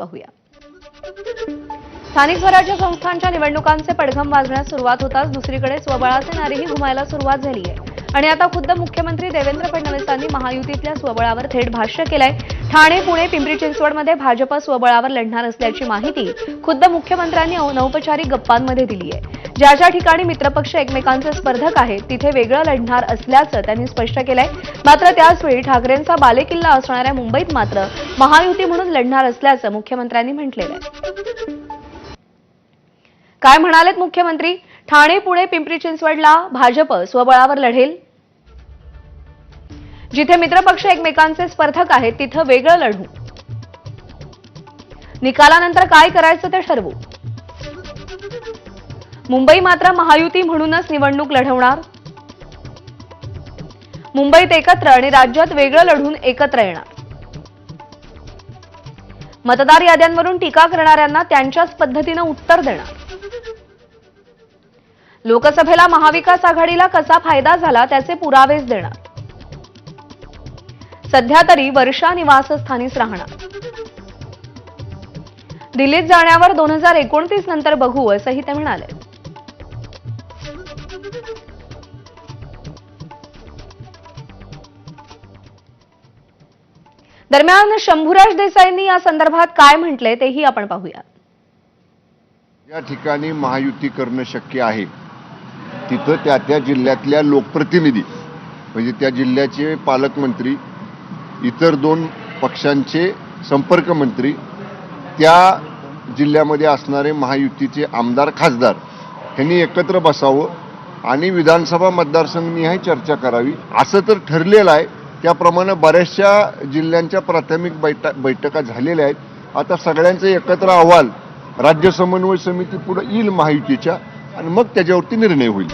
पाहूया. स्थानिक स्वराज्य संस्थांच्या निवडणुकांचे पडघम वाजण्यास सुरुवात होताच दुसरीकडे स्वबळाचे नारेही घुमायला सुरुवात झाली आहे. आणि आता खुद्द मुख्यमंत्री देवेंद्र फडणवीसांनी महायुतीतल्या स्वबळावर थेट भाष्य केलंय. ठाणे पुणे पिंपरी चिंचवडमध्ये भाजप स्वबळावर लढणार असल्याची माहिती खुद्द मुख्यमंत्र्यांनी अनौपचारिक गप्पांमध्ये दिली आहे ज्या ज्या ठिकाणी मित्रपक्ष एकमेकांचे स्पर्धक आहेत तिथे वेगळं लढणार असल्याचं त्यांनी स्पष्ट केलंय. मात्र त्याचवेळी ठाकरेंचा बालेकिल्ला असणाऱ्या मुंबईत मात्र महायुती म्हणून लढणार असल्याचं मुख्यमंत्र्यांनी म्हटलेलं आहे. काय म्हणालेत मुख्यमंत्री? ठाणे पुणे पिंपरी चिंचवडला भाजप स्वबळावर लढेल? जिथे मित्रपक्ष एकमेकांचे स्पर्धक आहेत तिथं वेगळं लढू. निकालानंतर काय करायचं ते ठरवू. मुंबई मात्र महायुती म्हणूनच निवडणूक लढवणार. मुंबईत एकत्र आणि राज्यात वेगळं लढून एकत्र येणार. मतदार याद्यांवरून टीका करणाऱ्यांना त्यांच्याच पद्धतीनं उत्तर देणार. लोकसभेला महाविकास आघाडीला कसा फायदा झाला त्याचे पुरावेच देणार. सध्या तरी वर्षा निवासस्थानीच राहणार. दिल्लीत जाण्यावर दोन हजार एकोणतीस नंतर बघू असंही ते म्हणाले. दरम्यान शंभूराज देसाईंनी या संदर्भात काय म्हटलंय तेही आपण पाहूया. या ठिकाणी महायुती करणं शक्य आहे. तिथं त्या त्या जिल्ह्यातल्या लोकप्रतिनिधी म्हणजे त्या जिल्ह्याचे पालकमंत्री इतर दोन पक्षांचे संपर्क मंत्री त्या जिल्ह्यामध्ये असणारे महायुतीचे आमदार खासदार यांनी एकत्र बसावं आणि विधानसभा मतदारसंघनिहाय चर्चा करावी असं तर ठरलेलं आहे. त्याप्रमाणे बऱ्याचशा जिल्ह्यांच्या प्राथमिक बैठा बैठका झालेल्या आहेत. आता सगळ्यांचे एकत्र अहवाल राज्य समन्वय समिती पुढे येईल महायुतीच्या आणि मग त्याच्यावरती निर्णय होईल.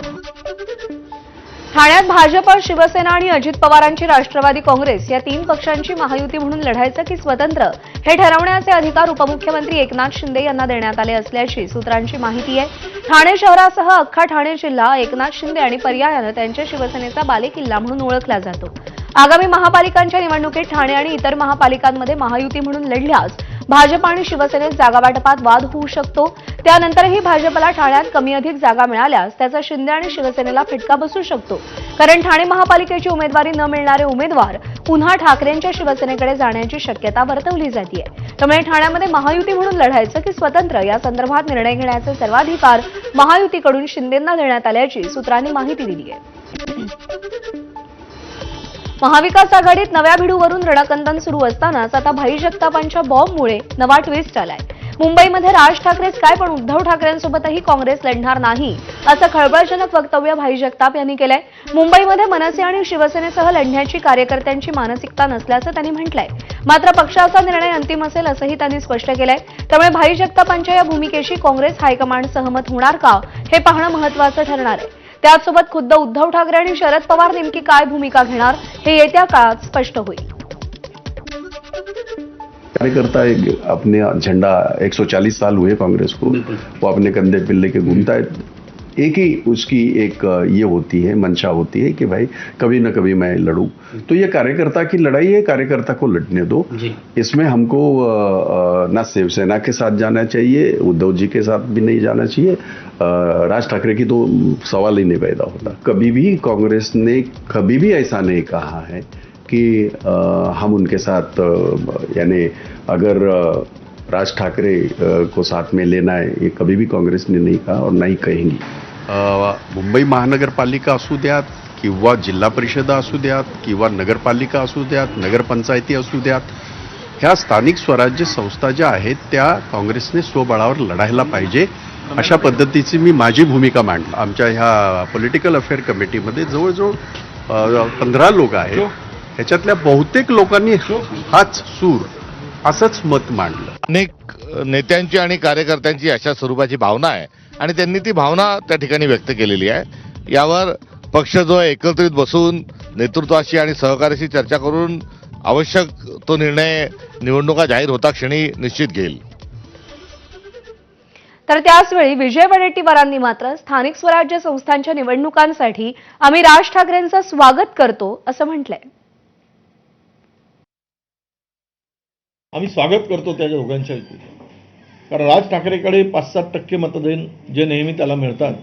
ठाण्यात भाजप शिवसेना आणि अजित पवारांची राष्ट्रवादी काँग्रेस या तीन पक्षांची महायुती म्हणून लढायचं की स्वतंत्र हे ठरवण्याचे अधिकार उपमुख्यमंत्री एकनाथ शिंदे यांना देण्यात आले असल्याची सूत्रांची माहिती आहे. ठाणे शहरासह अख्खा ठाणे जिल्हा एकनाथ शिंदे आणि पर्यायानं त्यांच्या शिवसेनेचा बालेकिल्ला म्हणून ओळखला जातो. आगामी महापालिकांच्या निवडणुकीत ठाणे आणि इतर महापालिकांमध्ये महायुती म्हणून लढल्यास भाजप आणि शिवसेनेत जागावाटपात वाद होऊ शकतो. त्यानंतरही भाजपला ठाण्यात कमी अधिक जागा मिळाल्यास त्याचा शिंदे आणि शिवसेनेला फटका बसू शकतो. कारण ठाणे महापालिकेची उमेदवारी न मिळणारे उमेदवार पुन्हा ठाकरेंच्या शिवसेनेकडे जाण्याची शक्यता वर्तवली जाते त्यामुळे ठाण्यामध्ये महायुती म्हणून लढायचं की स्वतंत्र या संदर्भात निर्णय घेण्याचे सर्वाधिकार महायुतीकडून शिंदेंना देण्यात आल्याची सूत्रांनी माहिती दिली आहे महाविकास आघाडीत नव्या भिडूवरून रणकंदन सुरू असतानाच आता भाई जगतापांच्या बॉम्बमुळे नवा ट्विस्ट आलाय. मुंबईमध्ये राज ठाकरेच काय पण उद्धव ठाकरेंसोबतही काँग्रेस लढणार नाही असं खळबळजनक वक्तव्य भाई जगताप यांनी केलंय. मुंबईमध्ये मनसे आणि शिवसेनेसह लढण्याची कार्यकर्त्यांची मानसिकता नसल्याचं त्यांनी म्हटलंय. मात्र पक्षाचा निर्णय अंतिम असेल असंही त्यांनी स्पष्ट केलंय. त्यामुळे भाई जगतापांच्या या भूमिकेशी काँग्रेस हायकमांड सहमत होणार का हे पाहणं महत्वाचं ठरणार आहे. त्याचसोबत खुद्द उद्धव ठाकरे आणि शरद पवार नेमकी काय भूमिका घेणार हे येत्या काळात स्पष्ट होईल. कार्यकर्ता एक अपने झंडा 140 साल हुए कांग्रेस को। वो अपने कंधे पिल्ले के घूमता है। एक ही उसकी एक ये होती है मंशा होती है कि भाई कभी ना कभी मैं लड़ूं। तो ये कार्यकर्ता की लड़ाई है कार्यकर्ता को लड़ने दो। इसमें हमको ना शिवसेना के साथ जाना चाहिए उद्धव जी के साथ भी नहीं जाना चाहिए। राज ठाकरे की तो सवाल ही नहीं पैदा होता। कभी भी कांग्रेस ने कभी भी ऐसा नहीं कहा है कि हम उनके साथ यानी अगर राज ठाकरे को साथ में लेना है ये कभी भी कांग्रेस ने नहीं कहा और नहीं कहेंगी। अ, मुंबई महानगरपालिका असू द्यात किंवा जिल्हा परिषदा असू द्यात किंवा नगरपालिका असू द्यात नगरपंचायती असू द्यात ह्या स्थानिक स्वराज्य संस्था ज्या आहेत त्या काँग्रेसने स्वबळावर लढायला पाहिजे. अशा पद्धतीची मी माझी भूमिका मांडली. आमच्या ह्या पॉलिटिकल अफेअर कमिटीमध्ये जवळजवळ पंधरा लोक आहेत. ह्याच्यातल्या बहुतेक लोकांनी हाच सूर असंच मत मांडलं. अनेक नेत्यांची आणि कार्यकर्त्यांची अशा स्वरूपाची भावना आहे. आणि त्यांनी ती भावना त्या ठिकाणी व्यक्त केलेली आहे. यावर पक्ष जो आहे एकत्रित बसून नेतृत्वाशी आणि सहकार्याशी चर्चा करून आवश्यक तो निर्णय निवडणुका जाहीर होता क्षणी निश्चित घेईल. तर त्याचवेळी विजय वडेट्टीवारांनी मात्र स्थानिक स्वराज्य संस्थांच्या निवडणुकांसाठी आम्ही राज ठाकरेंचं स्वागत करतो असं म्हटलंय. आम्ही स्वागत करतो त्या दोघांच्या कारण राज ठाकरेकडे पाच सात टक्के मतदान जे नेहमी त्याला मिळतात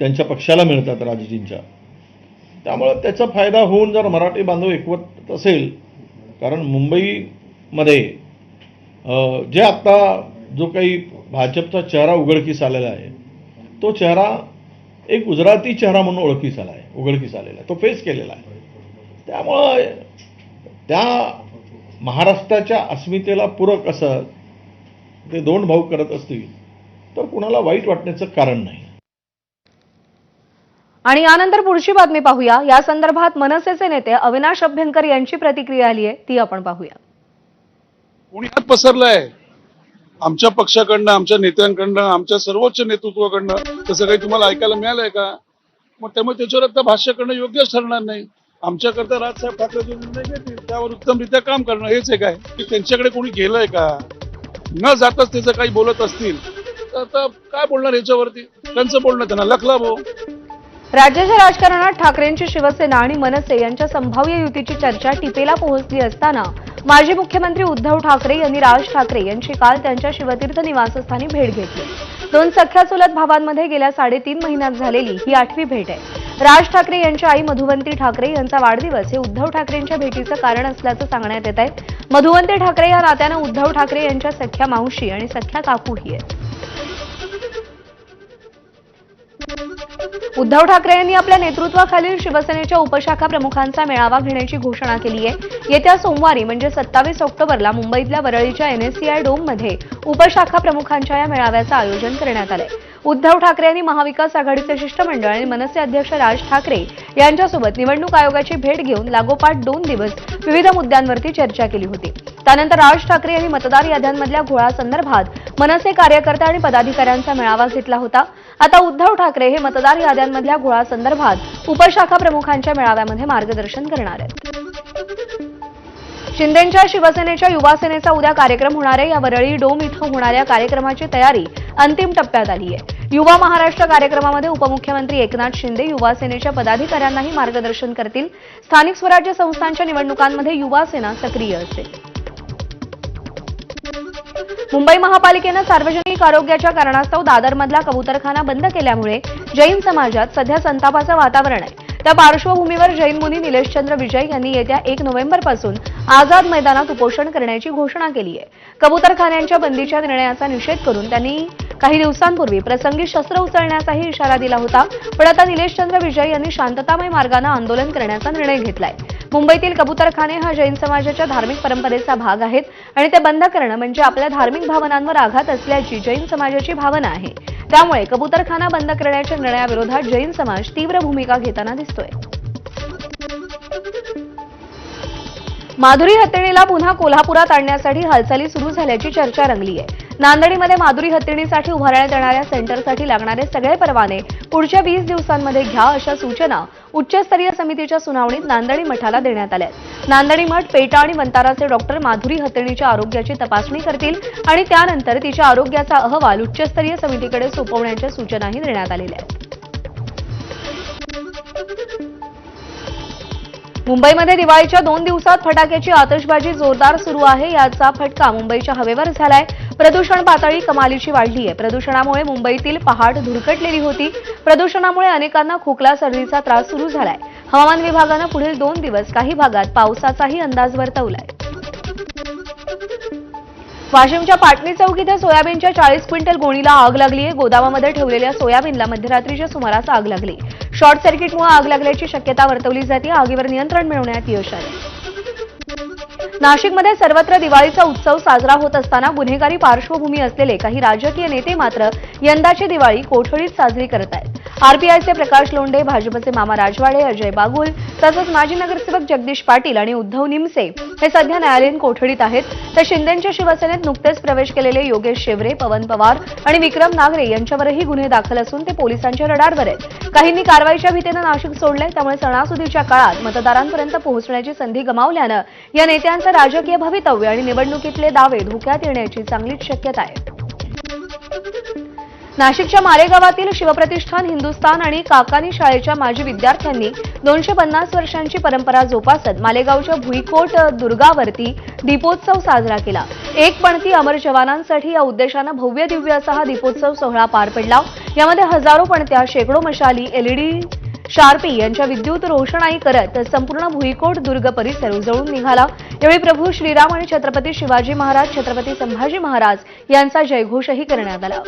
त्यांच्या पक्षाला मिळतात राजजींच्या त्यामुळं त्याचा फायदा होऊन जर मराठी बांधव एकवत असेल कारण मुंबईमध्ये जे आत्ता जो काही भाजपचा चेहरा उघडकीस आलेला आहे तो चेहरा एक गुजराती चेहरा म्हणून ओळखीस आला आहे उघडकीस आलेला आहे तो फेस केलेला आहे. त्यामुळं त्या महाराष्ट्राच्या अस्मितेला पूरक असं ते दोन भाऊ करत असतील तर कुणाला वाईट वाटण्याचं कारण नाही. आणि यानंतर पुढची बातमी पाहूया. या संदर्भात मनसेचे नेते अविनाश अभ्यंकर यांची प्रतिक्रिया आली आहे. ती आपण पाहूया. पुण्यात पसरलंय? आमच्या पक्षाकडनं आमच्या नेत्यांकडनं आमच्या सर्वोच्च नेतृत्वाकडनं तसं काही तुम्हाला ऐकायला मिळालंय का? मग त्यामुळे त्याच्यावर आता भाष्य करणं योग्यच ठरणार नाही. आमच्याकरता राजसाहेब ठाकरे जो निर्णय घेतील त्यावर उत्तमरित्या काम करणं हेच आहे. काय की त्यांच्याकडे कोणी गेलंय का? न जाताच त्याचं काही बोलत असतील तर आता काय बोलणार याच्यावरती? त्यांचं बोलणं त्यांना लखला भाऊ राज्याच्या राजकारणात ठाकरेंची शिवसेना आणि मनसे यांच्या संभाव्य युतीची चर्चा टिपेला पोहोचली असताना माजी मुख्यमंत्री उद्धव ठाकरे यांनी राज ठाकरे यांची काल त्यांच्या शिवतीर्थ निवासस्थानी भेट घेतली. दोन सख्या चुलत भावांमध्ये गेल्या साडेतीन महिन्यात झालेली ही आठवी भेट आहे. राज ठाकरे यांची आई मधुवंती ठाकरे यांचा वाढदिवस हे उद्धव ठाकरेंच्या भेटीचं कारण असल्याचं सांगण्यात येत आहे. मधुवंती ठाकरे या नात्यानं उद्धव ठाकरे यांच्या सख्या मावशी आणि सख्या काकूही आहेत. उद्धव ठाकरे यांनी आपल्या नेतृत्वाखालील शिवसेनेच्या उपशाखा प्रमुखांचा मेळावा घेण्याची घोषणा केली आहे. येत्या सोमवारी म्हणजे सत्तावीस ऑक्टोबरला मुंबईतल्या वरळीच्या एनएससीआय डोममध्ये उपशाखा प्रमुखांच्या या मेळाव्याचं आयोजन करण्यात आलं उद्धव ठाकरे यांनी महाविकास आघाडीचे शिष्टमंडळ आणि मनसे अध्यक्ष राज ठाकरे यांच्यासोबत निवडणूक आयोगाची भेट घेऊन लागोपाठ दोन दिवस विविध मुद्द्यांवरती चर्चा केली होती. त्यानंतर राज ठाकरे यांनी मतदार याद्यांमधल्या घोळासंदर्भात मनसे कार्यकर्ते आणि पदाधिकाऱ्यांचा मेळावा घेतला होता. आता उद्धव ठाकरे हे मतदार याद्यांमधल्या घोळासंदर्भात उपशाखा प्रमुखांच्या मेळाव्यामध्ये मार्गदर्शन करणार आहेत. शिंदेच्या शिवसेनेच्या युवा सेनेचा उद्या कार्यक्रम होणार आहे. या वरळी डोम इथं होणाऱ्या कार्यक्रमाची तयारी अंतिम टप्प्यात आली आहे. युवा महाराष्ट्र कार्यक्रमामध्ये उपमुख्यमंत्री एकनाथ शिंदे युवा सेनेच्या पदाधिकाऱ्यांनाही मार्गदर्शन करतील. स्थानिक स्वराज्य संस्थांच्या निवडणुकांमध्ये युवा सेना सक्रिय असेल. मुंबई महापालिकेनं सार्वजनिक आरोग्याच्या कारणास्तव दादरमधला कबुतरखाना बंद केल्यामुळे जैन समाजात सध्या संतापाचं वातावरण आहे. त्या पार्श्वभूमीवर जैन मुनी निलेशचंद्र विजय यांनी येत्या एक नोव्हेंबरपासून आझाद मैदानात उपोषण करण्याची घोषणा केली आहे. कबुतरखान्यांच्या बंदीच्या निर्णयाचा निषेध करून त्यांनी काही दिवसांपूर्वी प्रसंगी शस्त्र उचलण्याचाही इशारा दिला होता. पण आता निलेशचंद्र विजय यांनी शांततामय मार्गानं आंदोलन करण्याचा निर्णय घेतलाय. मुंबईतील कबूतरखाने हा जैन समाजाच्या धार्मिक परंपरेचा भाग आहेत आणि ते बंद करणं म्हणजे आपल्या धार्मिक भावनांवर आघात असल्याची जैन समाजाची भावना आहे. त्यामुळे कबुतरखाना बंद करण्याच्या निर्णयाविरोधात जैन समाज तीव्र भूमिका घेताना दिसतोय. माधुरी हत्तीणीला पुन्हा कोल्हापुरात आणण्यासाठी हालचाली सुरू झाल्याची चर्चा रंगली आहे नांदणीमध्ये माधुरी हत्तीणीसाठी उभारण्यात येणाऱ्या सेंटरसाठी लागणारे सगळे परवाने पुढच्या वीस दिवसांमध्ये घ्या अशा सूचना उच्चस्तरीय समितीच्या सुनावणीत नांदणी मठाला देण्यात आल्या आहेत. मठ पेटा आणि वंताराचे डॉक्टर माधुरी हत्तीणीच्या आरोग्याची तपासणी करतील आणि त्यानंतर तिच्या आरोग्याचा अहवाल उच्चस्तरीय समितीकडे सोपवण्याच्या सूचनाही देण्यात आलेल्या आहेत मुंबईमध्ये दिवाळीच्या दोन दिवसात फटाक्याची आतषबाजी जोरदार सुरू आहे. याचा फटका मुंबईच्या हवेवर झालाय. प्रदूषण पातळी कमालीची वाढली आहे प्रदूषणामुळे मुंबईतील पहाट धुरकटलेली होती. प्रदूषणामुळे अनेकांना खोकला सर्दीचा त्रास सुरू झालाय. हवामान विभागानं पुढील दोन दिवस काही भागात पावसाचाही अंदाज वर्तवलाय. वाशिमच्या पाटणी चौक इथं सोयाबीनच्या चाळीस क्विंटल गोणीला आग लागली आहे गोदामामध्ये ठेवलेल्या सोयाबीनला मध्यरात्रीच्या सुमारास आग लागली. शॉर्ट सर्किटमुळे आग लागल्याची शक्यता वर्तवली जाते. आगीवर नियंत्रण मिळवण्यात यश आले. नाशिकमध्ये सर्वत्र दिवाळीचा उत्सव साजरा होत असताना गुन्हेगारी पार्श्वभूमी असलेले काही राजकीय नेते मात्र यंदाची दिवाळी कोठडीत साजरी करत आहेत. आरपीआयचे प्रकाश लोंढे भाजपचे मामा राजवाडे अजय बागुल तसंच माजी नगरसेवक जगदीश पाटील आणि उद्धव निमसे हे सध्या न्यायालयीन कोठडीत आहेत. तर शिंदेच्या शिवसेनेत नुकतेच प्रवेश केलेले योगेश शेवरे पवन पवार आणि विक्रम नागरे यांच्यावरही गुन्हे दाखल असून ते पोलिसांच्या रडारवर आहेत. काहींनी कारवाईच्या भीतीनं नाशिक सोडलंय त्यामुळे सणासुदीच्या काळात मतदारांपर्यंत पोहोचण्याची संधी गमावल्यानं या नेत्यांचं राजकीय भवितव्य आणि निवडणुकीतले दावे धोक्यात येण्याची चांगलीच शक्यता आहे. नाशिकच्या मालेगावातील शिवप्रतिष्ठान हिंदुस्थान आणि काकानी शाळेच्या माजी विद्यार्थ्यांनी दोनशे पन्नास वर्षांची परंपरा जोपासत मालेगावच्या भुईकोट दुर्गावरती दीपोत्सव साजरा केला. एक पणती अमर जवानांसाठी या उद्देशानं भव्य दिव्य असा हा दीपोत्सव सोहळा पार पडला. यामध्ये हजारो पणत्या शेकडो मशाली एलईडी शार्पी यांच्या विद्युत रोषणाई करत संपूर्ण भुईकोट दुर्ग परिसर उजळून निघाला. यावेळी प्रभू श्रीराम आणि छत्रपती शिवाजी महाराज छत्रपती संभाजी महाराज यांचा जयघोषही करण्यात आला.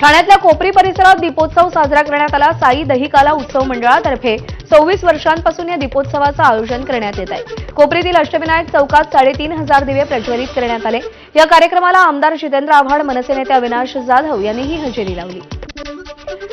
ठाण्यातल्या कोपरी परिसरात दीपोत्सव साजरा करण्यात आला. साई दहिकाला उत्सव मंडळातर्फे सव्वीस वर्षांपासून या दीपोत्सवाचं आयोजन करण्यात येत आहे. कोपरीतील अष्टविनायक चौकात साडेतीन हजार दिवे प्रज्वलित करण्यात आले. या कार्यक्रमाला आमदार जितेंद्र आव्हाड मनसे नेते अविनाश जाधव यांनीही हजेरी लावली.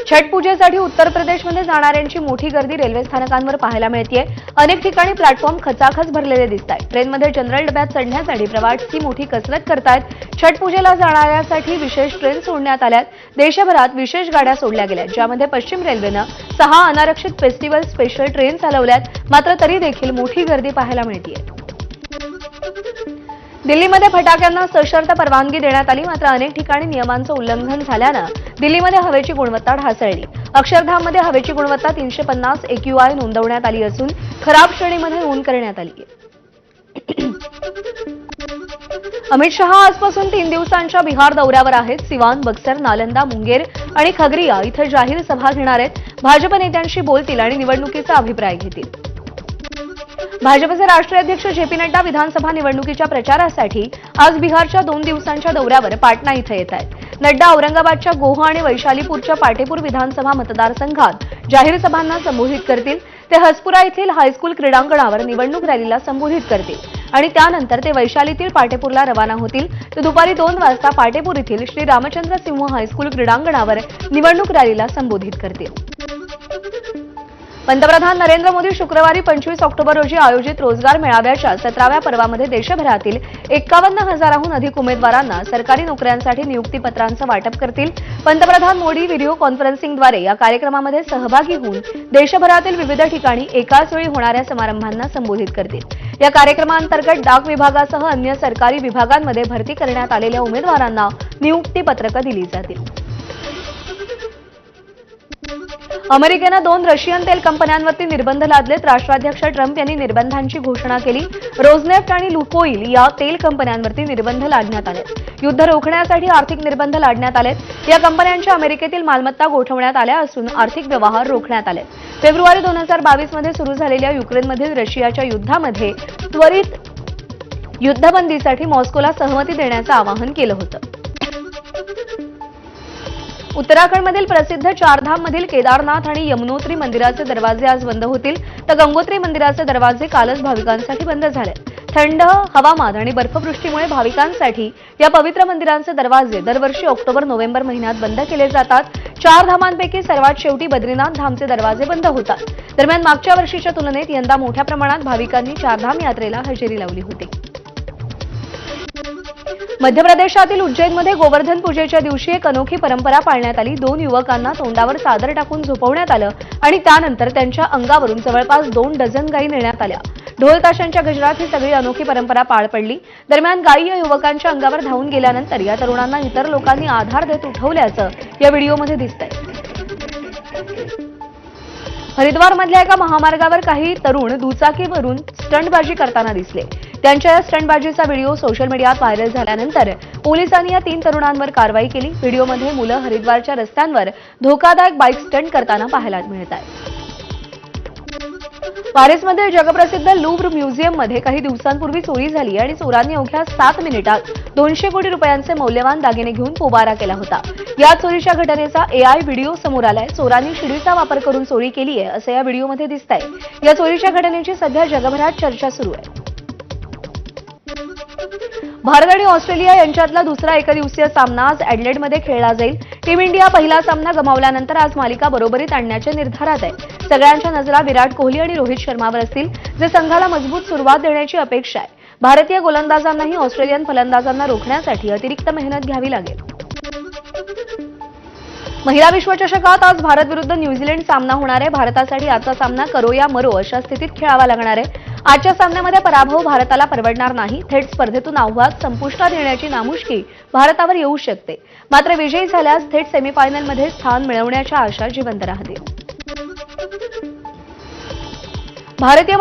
छठ पूजेसाठी उत्तर प्रदेशमध्ये जाणाऱ्यांची मोठी गर्दी रेल्वे स्थानकांवर पाहायला मिळतेय. अनेक ठिकाणी प्लॅटफॉर्म खचाखच भरलेले दिसत आहेत ट्रेनमध्ये जनरल डब्यात चढण्यासाठी प्रवासी मोठी कसरत करतायत. छठ पूजेला जाणाऱ्यासाठी विशेष ट्रेन सोडण्यात आल्यात. देशभरात विशेष गाड्या सोडल्या गेल्या ज्यामध्ये पश्चिम रेल्वेनं सहा अनारक्षित फेस्टिवल स्पेशल ट्रेन चालवल्यात. मात्र तरी देखील मोठी गर्दी पाहायला मिळतेय. दिल्लीमध्ये फटाक्यांना सशर्त परवानगी देण्यात आली मात्र अनेक ठिकाणी नियमांचं उल्लंघन झाल्यानं दिल्लीमध्ये हवेची गुणवत्ता ढासळली. अक्षरधाममध्ये हवेची गुणवत्ता तीनशे पन्नास एक्यूआय नोंदवण्यात आली असून खराब श्रेणीमध्ये नोंद करण्यात आली अमित शहा आजपासून तीन दिवसांच्या बिहार दौऱ्यावर आहेत. सिवान बक्सर नालंदा मुंगेर आणि खगरिया इथं जाहीर सभा घेणार आहेत. भाजप नेत्यांशी बोलतील आणि निवडणुकीचा अभिप्राय घेतील. भाजपचे राष्ट्रीय अध्यक्ष जे पी नड्डा विधानसभा निवडणुकीच्या प्रचारासाठी आज बिहारच्या दोन दिवसांच्या दौऱ्यावर पाटणा इथं येत आहेत. नड्डा औरंगाबादच्या गोह आणि वैशालीपूरच्या पाटेपूर विधानसभा मतदारसंघात जाहीर सभांना संबोधित करतील. ते हसपुरा येथील हायस्कूल क्रीडांगणावर निवडणूक रॅलीला संबोधित करतील. आणि त्यानंतर ते वैशालीतील पाटेपूरला रवाना होतील. ते दुपारी दोन वाजता पाटेपूर येथील श्री रामचंद्र सिंह हायस्कूल क्रीडांगणावर निवडणूक रॅलीला संबोधित करतील. पंतप्रधान नरेंद्र मोदी शुक्रवारी पंचवीस ऑक्टोबर रोजी आयोजित रोजगार मेळाव्याच्या सतराव्या पर्वामध्ये देशभरातील एक्कावन्न हजाराहून अधिक उमेदवारांना सरकारी नोकऱ्यांसाठी नियुक्तीपत्रांचं वाटप करतील. पंतप्रधान मोदी व्हिडिओ कॉन्फरन्सिंगद्वारे या कार्यक्रमामध्ये सहभागी होऊन देशभरातील विविध ठिकाणी एकाच वेळी होणाऱ्या समारंभांना संबोधित करतील. या कार्यक्रमांतर्गत डाक विभागासह अन्य सरकारी विभागांमध्ये भरती करण्यात आलेल्या उमेदवारांना नियुक्तीपत्रकं दिली जातील. अमेरिकेनं दोन रशियन तेल कंपन्यांवरती निर्बंध लादलेत. राष्ट्राध्यक्ष ट्रम्प यांनी निर्बंधांची घोषणा केली. रोजनेफ्ट आणि लुकोईल या तेल कंपन्यांवरती निर्बंध लादण्यात आले युद्ध रोखण्यासाठी आर्थिक निर्बंध लादण्यात आलेत. या कंपन्यांच्या अमेरिकेतील मालमत्ता गोठवण्यात आल्या असून आर्थिक व्यवहार रोखण्यात आले फेब्रुवारी दोन हजार बावीसमध्ये सुरू झालेल्या युक्रेनमधील रशियाच्या युद्धामध्ये त्वरित युद्धबंदीसाठी मॉस्कोला सहमती देण्याचं आवाहन केलं होतं. उत्तराखंडमधील प्रसिद्ध चारधाममधील केदारनाथ आणि यमुनोत्री मंदिराचे दरवाजे आज बंद होतील. तर गंगोत्री मंदिराचे दरवाजे कालच भाविकांसाठी बंद झाले थंड हवामान आणि बर्फवृष्टीमुळे भाविकांसाठी या पवित्र मंदिरांचे दरवाजे दरवर्षी ऑक्टोबर नोव्हेंबर महिन्यात बंद केले जातात. चार धामांपैकी सर्वात शेवटी बद्रीनाथ धामचे दरवाजे बंद होतात. दरम्यान मागच्या वर्षीच्या तुलनेत यंदा मोठ्या प्रमाणात भाविकांनी चारधाम यात्रेला हजेरी लावली होती. मध्य प्रदेशातील उज्जैनमध्ये गोवर्धन पूजेच्या दिवशी एक अनोखी परंपरा पाळण्यात आली. दोन युवकांना तोंडावर चादर टाकून झोपवण्यात आलं आणि त्यानंतर त्यांच्या अंगावरून जवळपास दोन डझन गायी नेण्यात आल्या. ढोलताशांच्या गजरात ही सगळी अनोखी परंपरा पार पडली. दरम्यान गायी या युवकांच्या अंगावर धावून गेल्यानंतर या तरुणांना इतर लोकांनी आधार देत उठवल्याचं या व्हिडिओमध्ये दिसतंय. हरिद्वारमधल्या एका महामार्गावर काही तरुण दुचाकीवरून स्टंटबाजी करताना दिसले. त्यांच्या या स्टंटबाजीचा व्हिडिओ सोशल मीडियात व्हायरल झाल्यानंतर पोलिसांनी या तीन तरुणांवर कारवाई केली. व्हिडिओमध्ये मुलं हरिद्वारच्या रस्त्यांवर धोकादायक बाईक स्टंट करताना पाहायला मिळत आहे. पॅरिसमध्ये जगप्रसिद्ध लुव्र म्युझियममध्ये काही दिवसांपूर्वी चोरी झाली आणि चोरांनी अवघ्या सात मिनिटात दोनशे कोटी रुपयांचे मौल्यवान दागिने घेऊन पोबारा केला होता. या चोरीच्या घटनेचा एआय व्हिडिओ समोर आलाय. चोरांनी शिडीचा वापर करून चोरी केली आहे असं या व्हिडिओमध्ये दिसतंय. या चोरीच्या घटनेची सध्या जगभरात चर्चा सुरू आहे. भारत आणि ऑस्ट्रेलिया यांच्यातला दुसरा एकदिवसीय सामना आज ॲडलेडमध्ये खेळला जाईल. टीम इंडिया पहिला सामना गमावल्यानंतर आज मालिका बरोबरीत आणण्याच्या निर्धारात आहे. सगळ्यांच्या नजरा विराट कोहली आणि रोहित शर्मावर असतील जे संघाला मजबूत सुरुवात देण्याची अपेक्षा आहे. भारतीय गोलंदाजांनाही ऑस्ट्रेलियन फलंदाजांना रोखण्यासाठी अतिरिक्त मेहनत घ्यावी लागेल. महिला विश्वचषकात आज भारत विरुद्ध न्यूझीलंड सामना होणार आहे. भारतासाठी आजचा सामना करो या मरो अशा स्थितीत खेळावा लागणार आहे. आजच्या सामन्यामध्ये पराभव भारताला परवडणार नाही. थेट स्पर्धेतून आव्हान संपुष्टात येण्याची नामुष्की भारतावर येऊ शकते. मात्र विजयी झाल्यास थेट सेमीफायनलमध्ये स्थान मिळवण्याच्या आशा जिवंत राहतील. भारतीय